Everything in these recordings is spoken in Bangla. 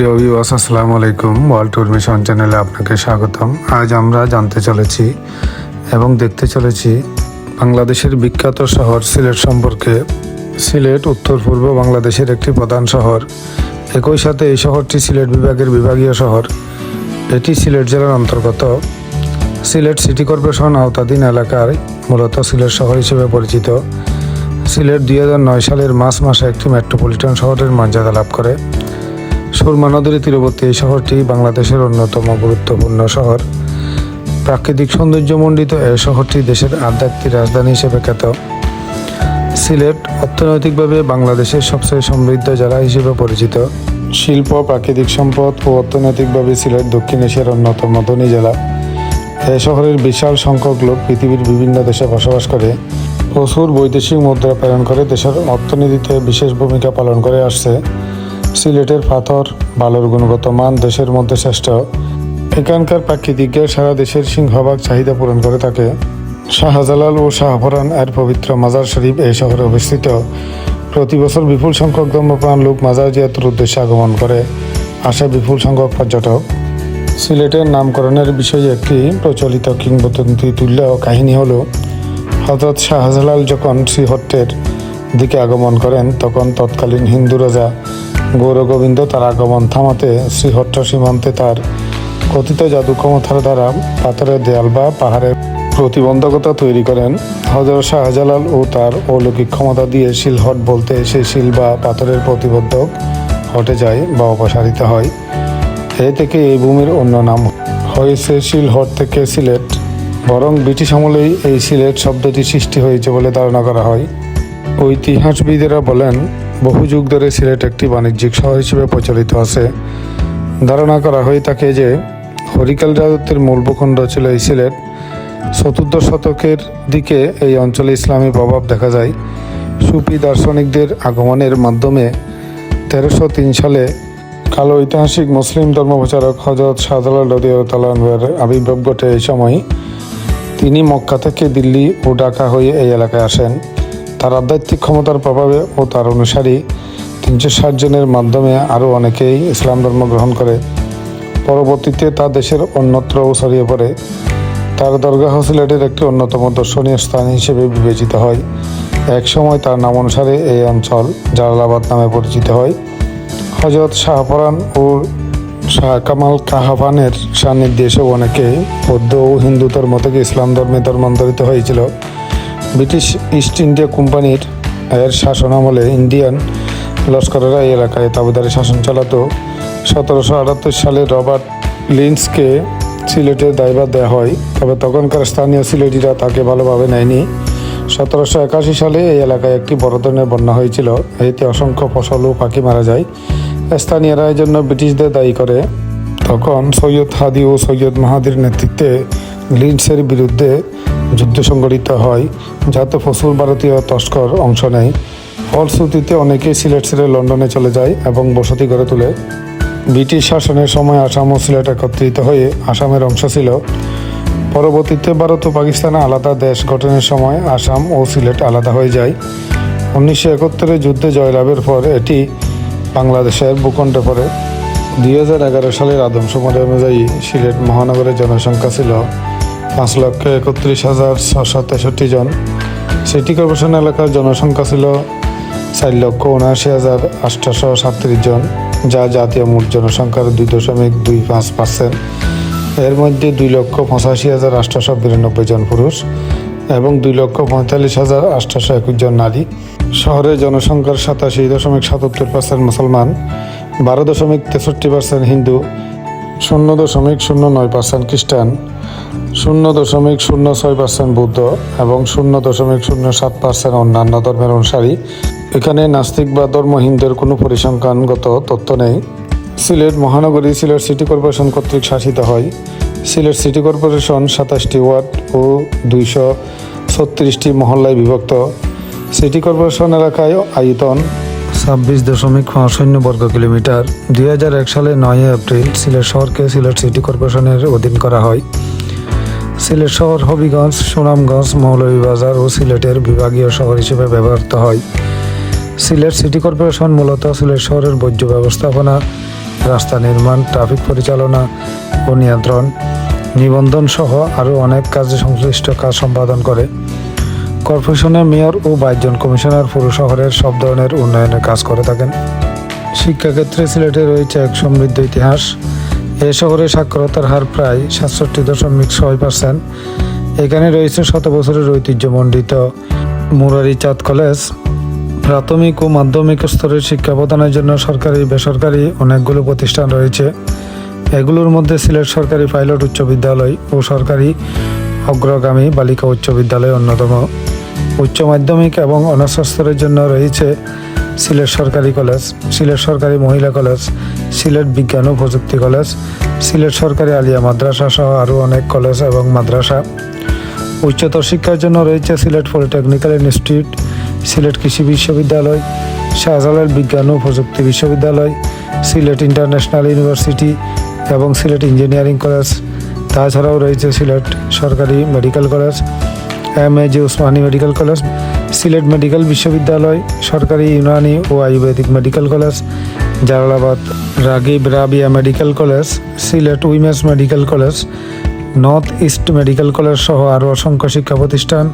প্রিয় ভিউয়ার্স আসসালামু আলাইকুম। ওয়ার্ল্ড ট্যুর মিশন চ্যানেলে আপনাকে স্বাগতম। আজ আমরা জানতে চলেছি এবং দেখতে চলেছি বাংলাদেশের বিখ্যাত শহর সিলেট সম্পর্কে। সিলেট, উত্তর, পূর্ব বাংলাদেশের একটি প্রধান শহর। একই সাথে এই শহরটি সিলেট বিভাগের বিভাগীয় শহর। এটি সিলেট জেলার অন্তর্গত। সিলেট সিটি কর্পোরেশন আওতাধীন এলাকায় মূলত সিলেট শহর হিসেবে পরিচিত। সিলেট দুই হাজার নয় সালের মার্চ মাসে একটি মেট্রোপলিটন শহরের মর্যাদা লাভ করে। সুরমা নদীর তীরবর্তী এই শহরটি বাংলাদেশের অন্যতম গুরুত্বপূর্ণ শহর। প্রাকৃতিক সৌন্দর্যমণ্ডিত এই শহরটি দেশের আধ্যাত্মিক রাজধানী হিসেবে খ্যাত। সিলেট অর্থনৈতিকভাবে বাংলাদেশের সবচেয়ে সমৃদ্ধ জেলা হিসেবে পরিচিত। শিল্প, প্রাকৃতিক সম্পদ ও অর্থনৈতিকভাবে সিলেট দক্ষিণ এশিয়ার অন্যতম ধনী জেলা। এ শহরের বিশাল সংখ্যক লোক পৃথিবীর বিভিন্ন দেশে বসবাস করে। প্রচুর বৈদেশিক মুদ্রা প্রেরণ করে দেশের অর্থনীতিতে বিশেষ ভূমিকা পালন করে আসছে। সিলেটের পাথর, বালুর গুণগত মান দেশের মধ্যে শ্রেষ্ঠ। এখানকার প্রাকৃতিক গ্যাস সারা দেশের সিংহভাগ চাহিদা পূরণ করে থাকে। শাহজালাল ও শাহফরান এর পবিত্র মাজার শরীফ এই শহরে অবস্থিত। প্রতি বছর বিপুল সংখ্যক ধর্মপ্রাণ লোক মাজার জিয়াতের উদ্দেশ্যে আগমন করে। আসে বিপুল সংখ্যক পর্যটক। সিলেটের নামকরণের বিষয়ে একটি প্রচলিত কিংবদন্তি তুল্য কাহিনী হলো হজরত শাহজালাল যখন শ্রীহট্টের দিকে আগমন করেন, তখন তৎকালীন হিন্দু রাজা গৌরগোবিন্দ তার আগমন থামাতে শ্রীহট্ট সীমান্তে তার কথিত জাদু ক্ষমতার দ্বারা পাথরের দেয়াল বা পাহাড়ের প্রতিবন্ধকতা তৈরি করেন। হজরত শাহজালাল ও তার অলৌকিক ক্ষমতা দিয়ে শিলহট বলতে সেই শিল বা পাথরের প্রতিবন্ধক হটে যায় বা অপসারিত হয়। এ থেকে এই ভূমির অন্য নাম হয়েছে শিলহট থেকে সিলেট। বরং ব্রিটিশ আমলেই এই সিলেট শব্দটি সৃষ্টি হয়েছে বলে ধারণা করা হয়। ঐতিহাসবিদেরা বলেন বহু যুগ ধরে সিলেট একটি বাণিজ্যিক শহর হিসেবে প্রচলিত আছে। ধারণা করা হয়ে থাকে যে, হরিকাল রাজত্বের মূল ভূখণ্ড ছিল এই সিলেট। চতুর্থ শতকের দিকে এই অঞ্চলে ইসলামী প্রভাব দেখা যায়। সুফি দার্শনিকদের আগমনের মাধ্যমে তেরোশো তিন সালে কালো ঐতিহাসিক মুসলিম ধর্মপ্রচারক হজরত শাহজালাল রদিউতালাহের আবির্ভাব ঘটে এই সময়। তিনি মক্কা থেকে দিল্লি ও ঢাকা হয়ে এই এলাকায় আসেন। তার আধ্যাত্মিক ক্ষমতার প্রভাবে ও তার অনুসারী তিনশো ষাট জনের মাধ্যমে আরও অনেকেই ইসলাম ধর্ম গ্রহণ করে। পরবর্তীতে তা দেশের অন্যত্রও ছড়িয়ে পড়ে। তার দরগাহ সিলেটের একটি অন্যতম দর্শনীয় স্থান হিসেবে বিবেচিত হয়। এক সময় তার নাম অনুসারে এই অঞ্চল জালালাবাদ নামে পরিচিত হয়। হজরত শাহপরান ও শাহ কামাল কাহাবানের সান্নিধ্যে এসেও অনেকে বৌদ্ধ ও হিন্দু ধর্ম থেকে ইসলাম ধর্মে ধর্মান্তরিত হয়েছিল। ব্রিটিশ ইস্ট ইন্ডিয়া কোম্পানির এর শাসন আমলে ইন্ডিয়ান লস্করেরা এই এলাকায় তাবেদারে শাসন চালাতো। সতেরোশো আটাত্তর সালে রবার্ট লিন্সকে সিলেটের দায়ভার দেওয়া হয়, তবে তখনকার স্থানীয় সিলেটিরা তাকে ভালোভাবে নেয়নি। সতেরোশো একাশি সালে এই এলাকায় একটি বড় ধরনের বন্যা হয়েছিল, এতে অসংখ্য ফসল ও পাখি মারা যায়। স্থানীয়রা এই জন্য ব্রিটিশদের দায়ী করে। তখন সৈয়দ হাদি ও সৈয়দ মাহাদির নেতৃত্বে লিন্সের বিরুদ্ধে যুদ্ধ সংগঠিত হয়, যাতে প্রচুর ভারতীয় তস্কর অংশ নেয়। ফলশ্রুতিতে অনেকেই সিলেট ছেড়ে লন্ডনে চলে যায় এবং বসতি গড়ে তোলে। ব্রিটিশ শাসনের সময় আসাম ও সিলেট একত্রিত হয়ে আসামের অংশ ছিল। পরবর্তীতে ভারত ও পাকিস্তান আলাদা দেশ গঠনের সময় আসাম ও সিলেট আলাদা হয়ে যায়। উনিশশো একাত্তরে যুদ্ধে জয়লাভের পর এটি বাংলাদেশের ভূখণ্ডে পড়ে। দুই হাজার এগারো সালের আদমশুমারি অনুযায়ী সিলেট মহানগরের জনসংখ্যা ছিল পাঁচ লক্ষ একত্রিশ হাজার ছশো তেষট্টি জন। সিটি কর্পোরেশন এলাকার জনসংখ্যা ছিল চার লক্ষ উনআশি হাজার আটশোশো সাতত্রিশ জন, যা জাতীয় মোট জনসংখ্যার দুই দশমিক দুই পাঁচ পার্সেন্ট। এর মধ্যে দুই লক্ষ পঁচাশি হাজার আটশোশো বিরানব্বই জন পুরুষ এবং দুই লক্ষ পঁয়তাল্লিশ হাজার আটশোশো একুশ জন নারী। শহরের জনসংখ্যার সাতাশি দশমিক সাতাত্তর পার্সেন্ট মুসলমান, বারো দশমিক তেষট্টি পার্সেন্ট হিন্দু শূন্য দশমিক শূন্য নয় পার্সেন্ট খ্রিস্টান, শূন্য দশমিক শূন্য ছয় পার্সেন্ট বৌদ্ধ এবং শূন্য দশমিক শূন্য সাত পার্সেন্ট অন্যান্য ধর্মের অনুসারী। এখানে নাস্তিক বা ধর্মহীনদের কোনো পরিসংখ্যানগত তথ্য নেই। সিলেট মহানগরী সিলেট সিটি কর্পোরেশন কর্তৃক শাসিত হয়। সিলেট সিটি কর্পোরেশন সাতাশটি ওয়ার্ড ও দুইশো ছত্রিশটি মহল্লায় বিভক্ত। সিটি কর্পোরেশন এলাকায় আয়তন ছাব্বিশ দশমিক পাঁচ শূন্য বর্গ কিলোমিটার। দুই হাজার এক সালে নয় এপ্রিল সিলেট শহরকে সিলেট সিটি কর্পোরেশনের অধীন করা হয়। সিলেট শহর হবিগঞ্জ, সুনামগঞ্জ, মৌলভীবাজার ও সিলেটের বিভাগীয় শহর হিসেবে ব্যবহৃত হয়। সিলেট সিটি কর্পোরেশন মূলত সিলেট শহরের বর্জ্য ব্যবস্থাপনা, রাস্তা নির্মাণ, ট্রাফিক পরিচালনা ও নিয়ন্ত্রণ নিবন্ধন সহ আরও অনেক কাজে সংশ্লিষ্ট কাজ সম্পাদন করে। কর্পোরেশনের মেয়র ও বাইশজন কমিশনার পুরো শহরের সব ধরনের উন্নয়নের কাজ করে থাকেন। শিক্ষাক্ষেত্রে সিলেটে রয়েছে এক সমৃদ্ধ ইতিহাস। এ শহরে সাক্ষরতার হার প্রায় সাতষট্টি দশমিক ছয় পার্সেন্ট। এখানে রয়েছে শত বছরের ঐতিহ্যমণ্ডিত মুরারি চাঁদ কলেজ। প্রাথমিক ও মাধ্যমিক স্তরের শিক্ষা প্রদানের জন্য সরকারি, বেসরকারি অনেকগুলো প্রতিষ্ঠান রয়েছে। এগুলোর মধ্যে সিলেট সরকারি পাইলট উচ্চ বিদ্যালয় ও সরকারি অগ্রগামী বালিকা উচ্চ বিদ্যালয় অন্যতম। উচ্চ মাধ্যমিক এবং অনার্স স্তরের জন্য রয়েছে সিলেট সরকারি কলেজ, সিলেট সরকারি মহিলা কলেজ, সিলেট বিজ্ঞান ও প্রযুক্তি কলেজ, সিলেট সরকারি আলিয়া মাদ্রাসা সহ আরও অনেক কলেজ এবং মাদ্রাসা। উচ্চতর শিক্ষার জন্য রয়েছে সিলেট পলিটেকনিক্যাল ইনস্টিটিউট, সিলেট কৃষি বিশ্ববিদ্যালয়, শাহজালাল বিজ্ঞান ও প্রযুক্তি বিশ্ববিদ্যালয়, সিলেট ইন্টারন্যাশনাল ইউনিভার্সিটি এবং সিলেট ইঞ্জিনিয়ারিং কলেজ। তাছাড়াও রয়েছে সিলেট সরকারি medical college M A G Osmani medical college Sylhet medical বিশ্ববিদ্যালয় সরকারি ইউনানি ও Ayurvedic medical college Jalalabad Ragib Rabeya medical college Sylhet women's medical college north east medical college সহ আরও অসংখ্য শিক্ষা প্রতিষ্ঠান।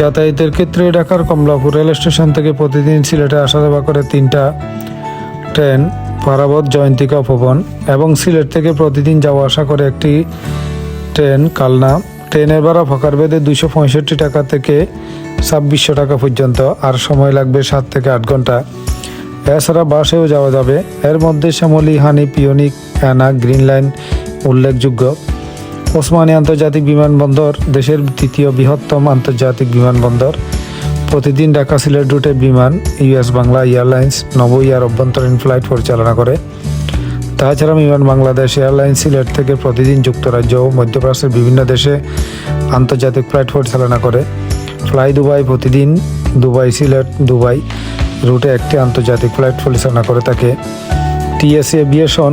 যাতায়াতের ক্ষেত্রে ঢাকার কমলাপুর রেল স্টেশন থেকে প্রতিদিন সিলেটে আসা যাওয়া করে তিনটা ট্রেন পারাবত জয়ন্তিকা উপবন এবং সিলেট থেকে প্রতিদিন যাওয়া আসা করে একটি ট্রেন, কালনা ট্রেনের ভাড়া ফাঁকার বেদে দুশো পঁয়ষট্টি টাকা থেকে ছাব্বিশশো টাকা পর্যন্ত, আর সময় লাগবে সাত থেকে আট ঘণ্টা। এছাড়া বাসেও যাওয়া যাবে। এর মধ্যে শ্যামলী, হানি পিওনিক অ্যানা, গ্রিন লাইন উল্লেখযোগ্য। ওসমানী আন্তর্জাতিক বিমানবন্দর দেশের তৃতীয় বৃহত্তম আন্তর্জাতিক বিমানবন্দর। প্রতিদিন ঢাকা সিলেট রুটে Biman US Bangla airlines, Novoair অভ্যন্তরীণ ফ্লাইট পরিচালনা করে। তাছাড়া বিমান বাংলাদেশ এয়ারলাইন্স, সিলেট থেকে প্রতিদিন যুক্তরাজ্য ও মধ্যপ্রাচ্যের বিভিন্ন দেশে আন্তর্জাতিক ফ্লাইট পরিচালনা করে। ফ্লাই দুবাই প্রতিদিন দুবাই, সিলেট, দুবাই রুটে একটি আন্তর্জাতিক ফ্লাইট পরিচালনা করে থাকে। টিএসসি এভিয়েশন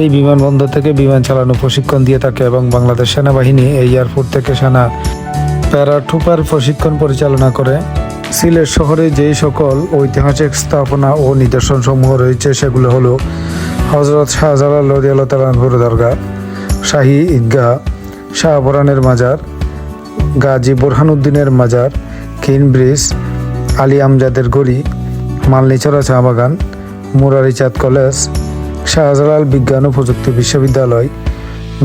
এই বিমানবন্দর থেকে বিমান চালানো প্রশিক্ষণ দিয়ে থাকে এবং বাংলাদেশ সেনাবাহিনী এই এয়ারপোর্ট থেকে সেনা প্যারাট্রুপার প্রশিক্ষণ পরিচালনা করে। সিলেট শহরে যেই সকল ঐতিহাসিক স্থাপনা ও নিদর্শন সমূহ রয়েছে, সেগুলো হলো হজরত শাহজালাল লদিয়াল্লাহ তালানপুর দরগা শাহী ঈদগাহ, শাহবরানের মাজার, গাজী বোরহানুদ্দিনের মাজার কিন ব্রিজ, আলী আমজাদের গড়ি মালনিচরা চা বাগান মুরারিচাঁদ কলেজ, শাহজালাল বিজ্ঞান ও প্রযুক্তি বিশ্ববিদ্যালয়,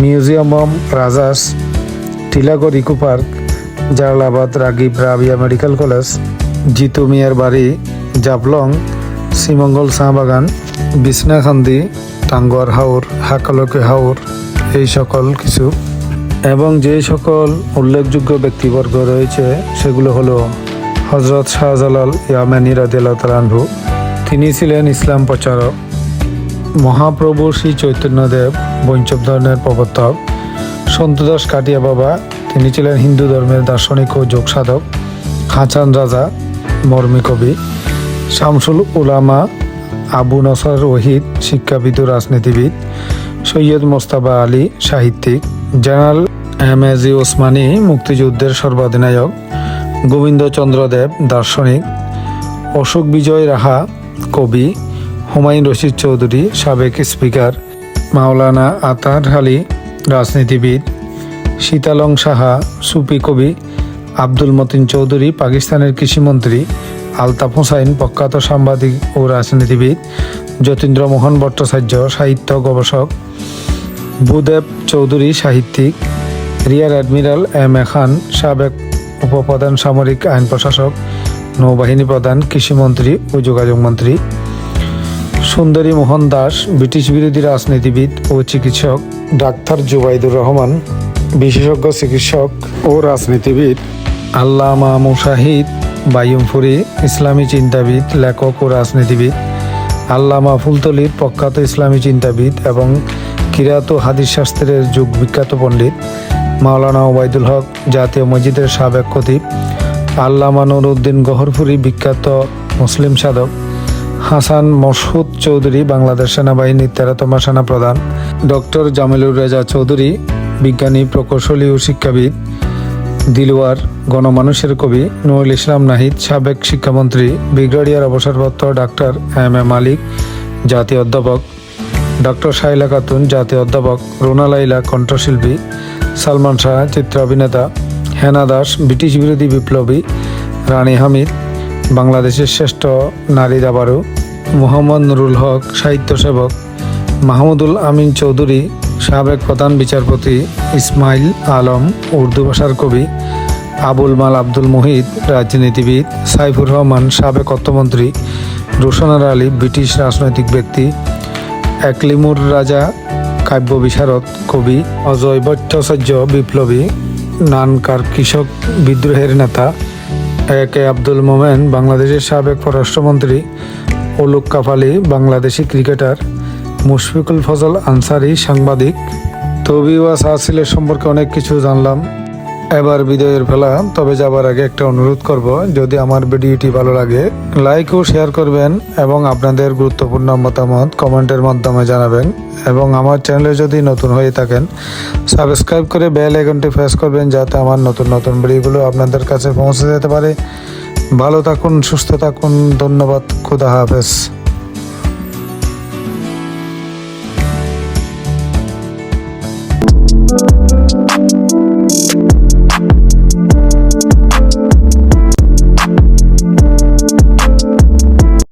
museum of Rajas, Tilagarh eco park Jalalabad, Ragib Rabeya medical college, Jitu মিয়ার বাড়ি, জাবলং, শ্রীমঙ্গল বাগান বিছনাখান্দি টাঙ্গুয়ার হাওর, হাকালকে হাওর, এই সকল কিছু। এবং যে সকল উল্লেখযোগ্য ব্যক্তিবর্গ রয়েছে, সেগুলো হলো হজরত শাহজালাল ইয়ামানি তাআলা তিনি ছিলেন ইসলাম প্রচারক। মহাপ্রভু শ্রী চৈতন্যদেব বৈঞ্চব ধর্মের প্রবর্তক। সন্তদাস কাটিয়া বাবা তিনি ছিলেন হিন্দু ধর্মের দার্শনিক ও যোগ সাধক হাসান রাজা, মর্মী কবি, শামসুল উলামা, আবু নসর ওহিদ শিক্ষাবিদ ও রাজনীতিবিদ, সৈয়দ মোস্তাবা আলী সাহিত্যিক, general M A G Osmani মুক্তিযুদ্ধের সর্বাধিনায়ক, গোবিন্দচন্দ্র দেব দার্শনিক, অশোক বিজয় রাহা কবি, হুমায়ুন রশিদ চৌধুরী সাবেক স্পিকার, মাওলানা আতার আলী রাজনীতিবিদ শীতালং সাহা, সুফি কবি আব্দুল মতিন চৌধুরী, পাকিস্তানের কৃষিমন্ত্রী আলতাফ হোসাইন, প্রখ্যাত সাংবাদিক ও রাজনীতিবিদ যতীন্দ্র মোহন ভট্টাচার্য, সাহিত্য গবেষক ভূদেব চৌধুরী, সাহিত্যিক রিয়ার অ্যাডমিরাল এম এ খান, সাবেক উপপ্রধান সামরিক আইন প্রশাসক, নৌবাহিনী প্রধান, কৃষিমন্ত্রী ও যোগাযোগ মন্ত্রী সুন্দরী মোহন দাস, ব্রিটিশ বিরোধী রাজনীতিবিদ ও চিকিৎসক ডাক্তার জুবাইদুর রহমান বিশেষজ্ঞ, চিকিৎসক ও রাজনীতিবিদ আল্লামা মুশাহিদ, বায়ুমফুরি, ইসলামী চিন্তাবিদ, লেখক ও রাজনীতিবিদ আল্লামা ফুলতলির প্রখ্যাত ইসলামী চিন্তাবিদ এবং কিরাত ও হাদিস শাস্ত্রের যুগ বিখ্যাত পণ্ডিত মাওলানা ওবায়দুল হক জাতীয় মসজিদের সাবেক খতিব আল্লামা নুরউদ্দিন গহরপুরি বিখ্যাত মুসলিম সাধক হাসান মসহুদ চৌধুরী বাংলাদেশ সেনাবাহিনীর তেরোতম সেনাপ্রধান ডক্টর জামিলুর রেজা চৌধুরী বিজ্ঞানী, প্রকৌশলী ও শিক্ষাবিদ, দিলওয়ার গণমানুষের কবি নুরুল ইসলাম নাহিদ, সাবেক শিক্ষামন্ত্রী, ব্রিগেডিয়ার অবসরপ্রাপ্ত ডাক্তার এম এ মালিক, জাতীয় অধ্যাপক ডক্টর শাইলা খাতুন, জাতীয় অধ্যাপক রোনা লাইলা কণ্ঠশিল্পী সালমান শাহ, চিত্র অভিনেতা হেনা দাস, ব্রিটিশ বিরোধী বিপ্লবী রানী হামিদ, বাংলাদেশের শ্রেষ্ঠ নারী দাবারু মোহাম্মদ নুরুল হক, সাহিত্য সেবক মাহমুদুল আমিন চৌধুরী সাবেক প্রধান বিচারপতি ইসমাইল আলম উর্দু ভাষার কবি আবুল মাল আব্দুল মুহিত, রাজনীতিবিদ সাইফুর রহমান, সাবেক অর্থমন্ত্রী রোশনার আলী, ব্রিটিশ রাজনৈতিক ব্যক্তি একলিমুর রাজা, কাব্য বিশারদ কবি, অজয় ভট্টাচার্য বিপ্লবী, নানকার কৃষক বিদ্রোহের নেতা, এ কে আব্দুল মোমেন, বাংলাদেশের সাবেক পররাষ্ট্রমন্ত্রী, ওলুক কাফালি, বাংলাদেশি ক্রিকেটার মুশফিকুল ফজল আনসারি সাংবাদিক। তবি ওয়াস আসিলের সম্পর্কে অনেক কিছু জানলাম। এবার বিদায়ের ফেলা তবে যাবার আগে একটা অনুরোধ করব, যদি আমার ভিডিওটি ভালো লাগে, লাইক ও শেয়ার করবেন এবং আপনাদের গুরুত্বপূর্ণ মতামত কমেন্টের মাধ্যমে জানাবেন। এবং আমার চ্যানেলে যদি নতুন হয়ে থাকেন, সাবস্ক্রাইব করে বেল আইকনটি প্রেস করবেন যাতে আমার নতুন নতুন ভিডিওগুলো আপনাদের কাছে পৌঁছে যেতে পারে। ভালো থাকুন, সুস্থ থাকুন, ধন্যবাদ, খুদা হাফেজ।